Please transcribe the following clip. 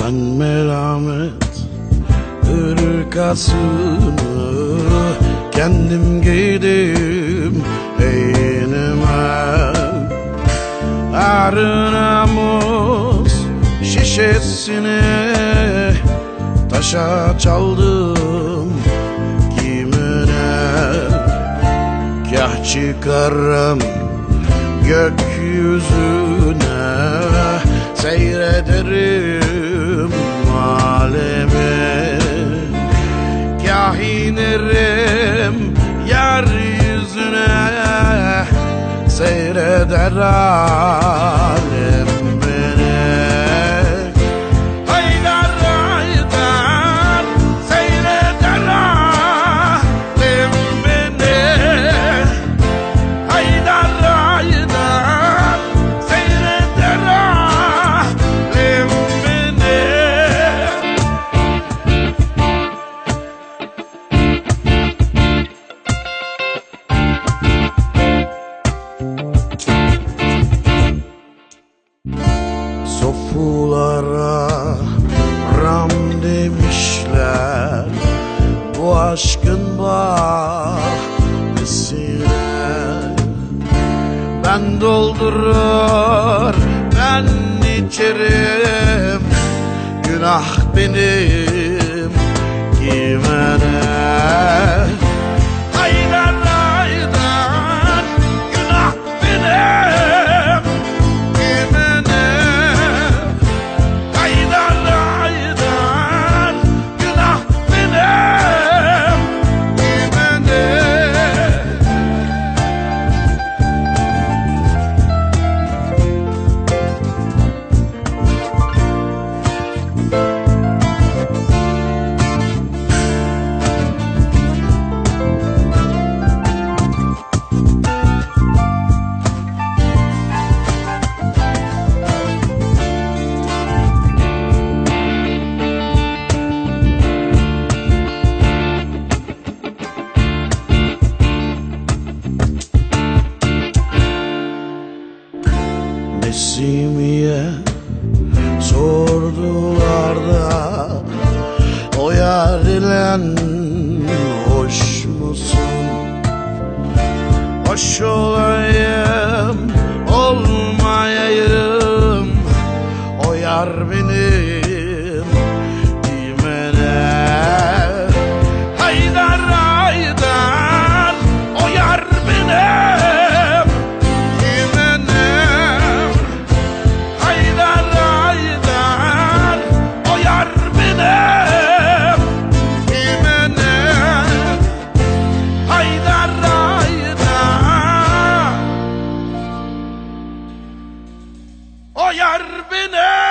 Ben melamet ırkasını Kendim giydim beynime Arına muz şişesini Taşa çaldım. Çıkarım gökyüzüne. Seyrederim alemi Kah inerim yeryüzüne. Seyreder alem Bu aşkın bahçesine Ben doldurur ben içerim. Günah benim Nesimiye sordular da O yar ile hoş musun? Hoş olayım o järvinen!